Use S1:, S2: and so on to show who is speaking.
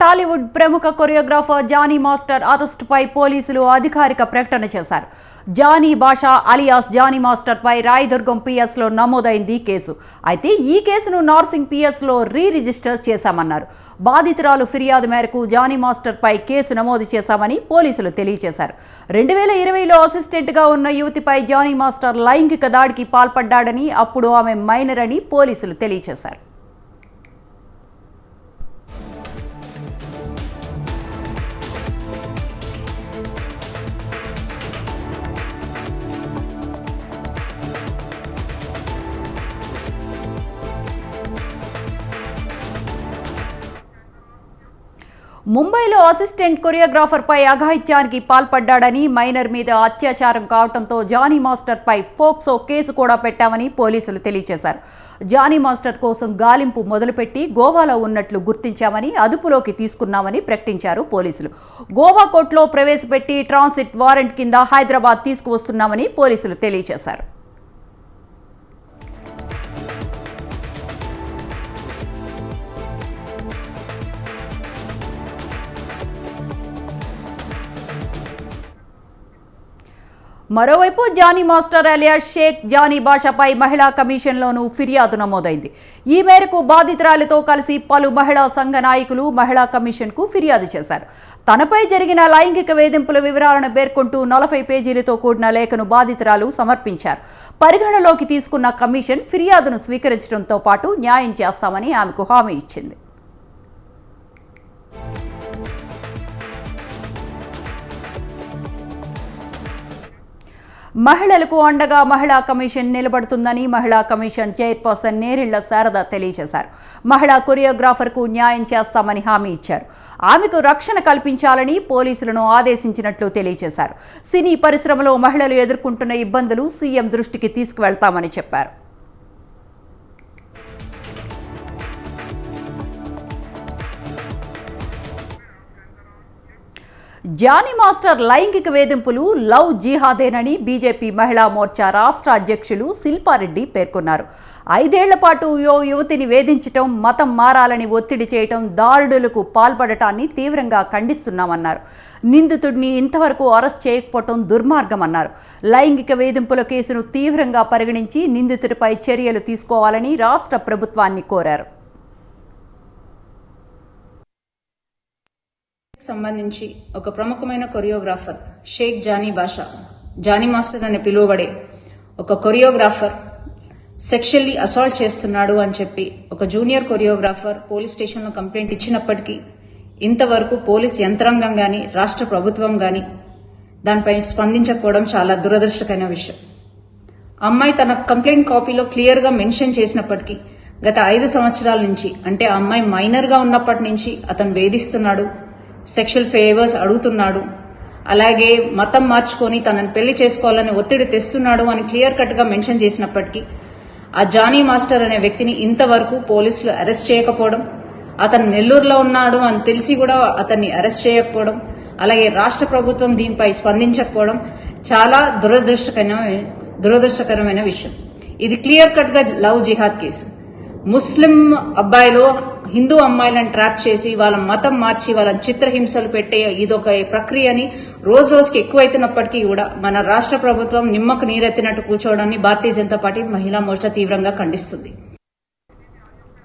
S1: టాలీవుడ్ ప్రముఖ choreographer Johnny master అరెస్టుపై పోలీసులు అధికారిక ప్రకటన చేశారు. జానీ బాషా అలియాస్ జానీ మాస్టర్పై రాయదుర్గం పిఎస్లో నమోదైంది కేసు. అయితే ఈ కేసును నార్సింగ్ పిఎస్లో రీ రిజిస్టర్ చేశామన్నారు. బాధితురాలు ఫిర్యాదు మేరకు జానీ మాస్టర్పై కేసు నమోదు చేశామని పోలీసులు తెలియజేశారు. రెండు వేల ఇరవైలో అసిస్టెంట్గా ఉన్న యువతిపై జానీ మాస్టర్ లైంగిక దాడికి పాల్పడ్డాడని అప్పుడు ఆమె మైనర్ అని పోలీసులు తెలియజేశారు. ముంబైలో అసిస్టెంట్ కొరియోగ్రాఫర్పై అఘాయిత్యానికి పాల్పడ్డాడని మైనర్ మీద అత్యాచారం కావడంతో జానీ మాస్టర్పై ఫోక్సో కేసు కూడా పెట్టామని పోలీసులు తెలియజేశారు. జానీ మాస్టర్ కోసం గాలింపు మొదలుపెట్టి గోవాలో ఉన్నట్లు గుర్తించామని అదుపులోకి తీసుకున్నామని ప్రకటించారు పోలీసులు. గోవా కోర్టులో ప్రవేశపెట్టి ట్రాన్సిట్ వారెంట్ కింద హైదరాబాద్ తీసుకువస్తున్నామని పోలీసులు తెలియజేశారు. మరోవైపు జానీ మాస్టర్ అలియా షేక్ జానీ భాషపై మహిళా కమిషన్లోనూ ఫిర్యాదు నమోదైంది. ఈ మేరకు బాధితురాలితో కలిసి పలు మహిళా సంఘ నాయకులు మహిళా కమిషన్కు ఫిర్యాదు చేశారు. తనపై జరిగిన లైంగిక వేధింపుల వివరాలను పేర్కొంటూ నలభై పేజీలతో కూడిన లేఖను బాధితురాలు సమర్పించారు. పరిగణలోకి తీసుకున్న కమిషన్ ఫిర్యాదును స్వీకరించడంతో పాటు న్యాయం చేస్తామని ఆమెకు హామీ ఇచ్చింది. మహిళలకు అండగా మహిళా కమిషన్ నిలబడుతుందని మహిళా కమిషన్ చైర్పర్సన్ నేరిళ్ళ శారద తెలియజేశారు. మహిళా కొరియోగ్రాఫర్కు న్యాయం చేస్తామని హామీ ఇచ్చారు. ఆమెకు రక్షణ కల్పించాలని పోలీసులను ఆదేశించినట్లు తెలియజేశారు. సినీ పరిశ్రమలో మహిళలు ఎదుర్కొంటున్న ఇబ్బందులు సీఎం దృష్టికి తీసుకువెళ్తామని చెప్పారు. జానీ మాస్టర్ లైంగిక వేధింపులు లవ్ జిహాదేనని బీజేపీ మహిళా మోర్చా రాష్ట్ర అధ్యక్షులు శిల్పారెడ్డి పేర్కొన్నారు. ఐదేళ్ళ పాటు యో యువతిని వేధించటం మతం మారాలని ఒత్తిడి చేయటం దారుడులకు పాల్పడటాన్ని తీవ్రంగా ఖండిస్తున్నామన్నారు. నిందితుడిని ఇంతవరకు అరెస్ట్ చేయకపోవటం దుర్మార్గమన్నారు. లైంగిక వేధింపుల కేసును తీవ్రంగా పరిగణించి నిందితుడిపై చర్యలు తీసుకోవాలని రాష్ట్ర ప్రభుత్వాన్ని కోరారు.
S2: సంబంధించి ఒక ప్రముఖమైన కొరియోగ్రాఫర్ షేక్ జానీ బాషా. జానీ మాస్టర్ అని పిలువబడే ఒక కొరియోగ్రాఫర్ సెక్షువల్లీ అసాల్ట్ చేస్తున్నాడు అని చెప్పి ఒక జూనియర్ కొరియోగ్రాఫర్ పోలీస్ స్టేషన్లో కంప్లైంట్ ఇచ్చినప్పటికీ ఇంతవరకు పోలీస్ యంత్రాంగం కానీ రాష్ట్ర ప్రభుత్వం కానీ దానిపై స్పందించకపోవడం చాలా దురదృష్టకరమైన విషయం. అమ్మాయి తన కంప్లైంట్ కాపీలో క్లియర్గా మెన్షన్ చేసినప్పటికీ గత ఐదు సంవత్సరాల నుంచి అంటే ఆ అమ్మాయి మైనర్గా ఉన్నప్పటి నుంచి అతను వేధిస్తున్నాడు సెక్షువల్ ఫేవర్స్ అడుగుతున్నాడు. అలాగే మతం మార్చుకొని తనని పెళ్ళి చేసుకోవాలని ఒత్తిడి తెస్తున్నాడు అని క్లియర్ కట్గా మెన్షన్ చేసినప్పటికీ ఆ జానీ మాస్టర్ అనే వ్యక్తిని ఇంతవరకు పోలీసులు అరెస్ట్ చేయకపోవడం అతను నెల్లూరులో ఉన్నాడు అని తెలిసి కూడా అతన్ని అరెస్ట్ చేయకపోవడం అలాగే రాష్ట్ర ప్రభుత్వం దీనిపై స్పందించకపోవడం చాలా దురదృష్టకరమైన దురదృష్టకరమైన విషయం. ఇది క్లియర్ కట్గా లవ్ జిహాద్ కేసు. ముస్లిం అబ్బాయిలు హిందూ అమ్మాయిలను ట్రాప్ చేసి వాళ్ళ మతం మార్చి వాళ్ళని చిత్రహింసలు పెట్టే ఇదొక ప్రక్రియని రోజు రోజుకి ఎక్కువైతున్నప్పటికీ కూడా మన రాష్ట్ర ప్రభుత్వం నిమ్మకు నీరెత్తినట్టు కూర్చోవడాన్ని భారతీయ జనతా పార్టీ మహిళా మోర్చా తీవ్రంగా ఖండిస్తుంది.